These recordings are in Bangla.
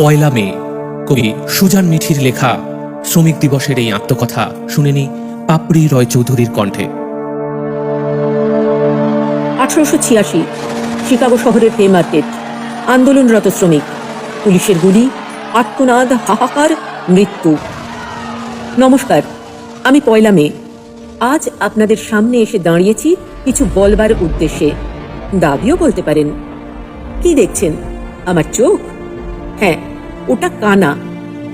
পয়লা মে, কবি সুজান মিঠির লেখা শ্রমিক দিবসের এই আত্মকথা শুনেনি পাপড়ি রয় চৌধুরীর কণ্ঠে। আঠারোশো ছিয়াশি, শিকাগো শহরের পে মার্কেট। আন্দোলনরত শ্রমিক, পুলিশের গুলি আত্মনাদ হাহাকার, মৃত্যু। নমস্কার, আমি পয়লা মে। আজ আপনাদের সামনে এসে দাঁড়িয়েছি কিছু বলবার উদ্দেশ্যে। দাবিও বলতে পারেন। কি দেখছেন? আমার চোখ? হ্যাঁ ওটা কানা।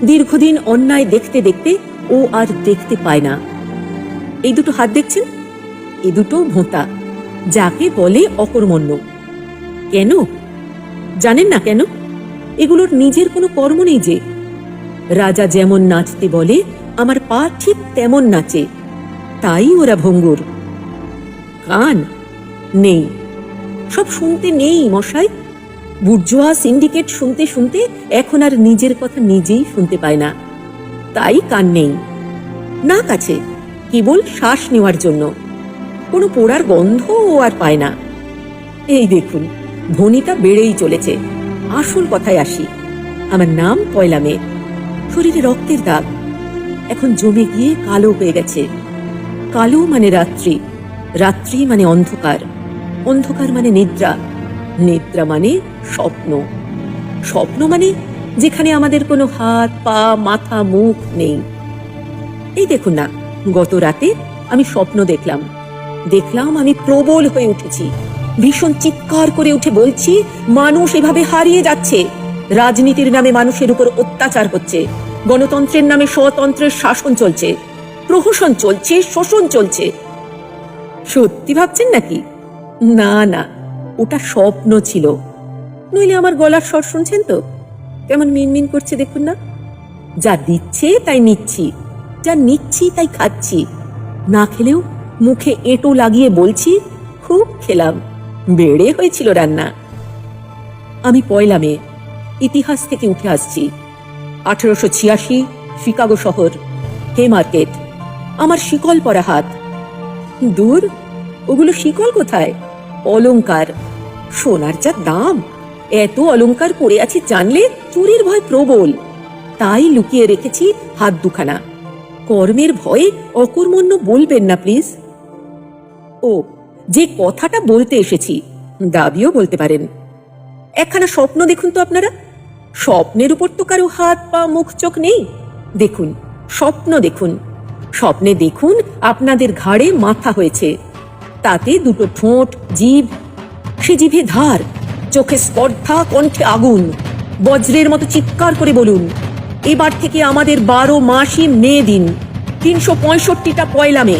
দীর্ঘদিন অন্যায় দেখতে দেখতে ও আর দেখতে পায় না। এই দুটো হাত দেখছেন? এ দুটো ভোঁতা, যাকে বলে অকর্মণ্য। কেন? জানেন না কেন? এগুলোর নিজের কোনো কর্ম নেই যে। রাজা যেমন নাচতে বলে, আমার পা ঠিক তেমন নাচে। তাই ওরা ভঙ্গুর। কান? নেই। সব শুনতে নেই, মশাই। বুর্জোয়া সিন্ডিকেট শুনতে শুনতে এখন আর নিজের কথা নিজেই শুনতে পায় না। তাই কান নেই। না কাছে, কেবল শ্বাস নেওয়ার জন্য। কোনো পোড়ার গন্ধ ও আর পায় না। এই দেখুন ভনিতা বেড়েই চলেছে। আসল কথায় আসি। আমার নাম পয়লা মে। শরীরে রক্তের দাগ। এখন জমে গিয়ে কালো হয়ে গেছে। কালো মানে রাত্রি। রাত্রি মানে অন্ধকার। অন্ধকার মানে নিদ্রা। নিদ্রা মানে স্বপ্ন। স্বপ্ন মানে যেখানে আমাদের কোনো হাত, পা, মাথা, মুখ নেই। এই দেখুন না, গত রাতে আমি স্বপ্ন দেখলাম। দেখলাম আমি প্রবল হয়ে উঠেছি। ভীষণ চিৎকার করে উঠে বলছি, মানুষ এভাবে হারিয়ে যাচ্ছে। রাজনীতির নামে মানুষের উপর অত্যাচার হচ্ছে। গণতন্ত্রের নামে স্বতন্ত্রের শাসন চলছে। প্রহসন চলছে, শোষণ চলছে। সত্যি ভাবছেন নাকি? না না। ওটা স্বপ্ন ছিল। নইলে আমার গলার স্বর শুনছেন তো? কেমন মিনমিন করছে দেখুন না। যা দিচ্ছে তাই নিচ্ছি, যা নিচ্ছি তাই খাচ্ছি। না খেলেও মুখে এঁটো লাগিয়ে বলছি, খুব খেলাম, বেড়ে হয়েছিল রান্না। আমি পয়লা মে, ইতিহাস থেকে উঠে আসছি। আঠারোশো ছিয়াশি, শিকাগো শহর হে মার্কেট আমার শিকল পরা হাত। দূর, ওগুলো শিকল কোথায়? অলংকার। সোনার যা দাম, এত অলংকার পড়ে আছে জানলে চুরির ভয় প্রবল। তাই লুকিয়ে রেখেছি হাত দুখানা। কর্মের ভয়ে অকর্মণ্য বলবেন না, প্লিজ। ও, যে কথাটা বলতে এসেছি, দাবিও বলতে পারেন। একখানা স্বপ্ন দেখুন তো আপনারা। স্বপ্নের উপর তো কারও হাত পা, মুখ, চোখ নেই। দেখুন, স্বপ্ন দেখুন। স্বপ্নে দেখুন আপনাদের ঘাড়ে মাথা হয়েছে। তাতে দুটো ঠোঁট, জিভ, সে ধার, চোখে স্পর্ধা, কণ্ঠে আগুন, বজ্রের মতো চিৎকার করে বলুন, এবার থেকে আমাদের বারো মাসই মে দিন, তিনশো পঁয়ষট্টিটা পয়লা মে।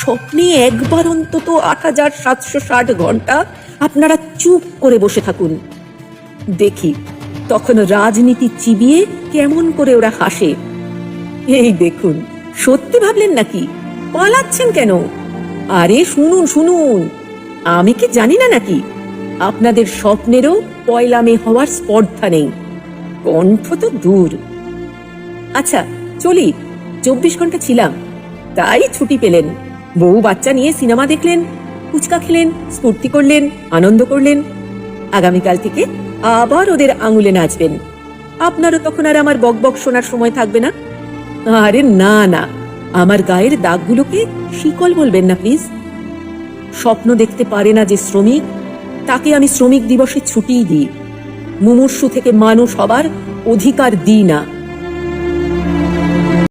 স্বপ্নে একবার অন্তত আট হাজার সাতশো ষাট ঘণ্টা আপনারা চুপ করে বসে থাকুন। দেখি তখন রাজনীতি চিবিয়ে কেমন করে ওরা হাসে। এই দেখুন, সত্যি ভাবলেন নাকি? পালাচ্ছেন কেন? আরে শুনুন শুনুন। আমি কি জানি না নাকি? আপনাদের স্বপ্নেরও পয়লা মে হওয়ার স্পর্ধা নেই। কণ্ঠ তো দূর। আচ্ছা চলি। চব্বিশ ঘণ্টা ছিলাম, তাই ছুটি পেলেন। বউ বাচ্চা নিয়ে সিনেমা দেখলেন, ফুচকা খেলেন, স্ফূর্তি করলেন, আনন্দ করলেন। আগামীকাল থেকে আবার ওদের আঙুলে নাচবেন। আপনারও তখন আর আমার বকবক শোনার সময় থাকবে না? আরে না না। আমার গায়ের দাগগুলোকে শিকল বলবেন না, প্লিজ। স্বপ্ন দেখতে পারে না যে শ্রমিক, তাকে আমি শ্রমিক দিবসে ছুটিই দিই। মুমূর্ষু থেকে মানুষ হবার অধিকার দিই না।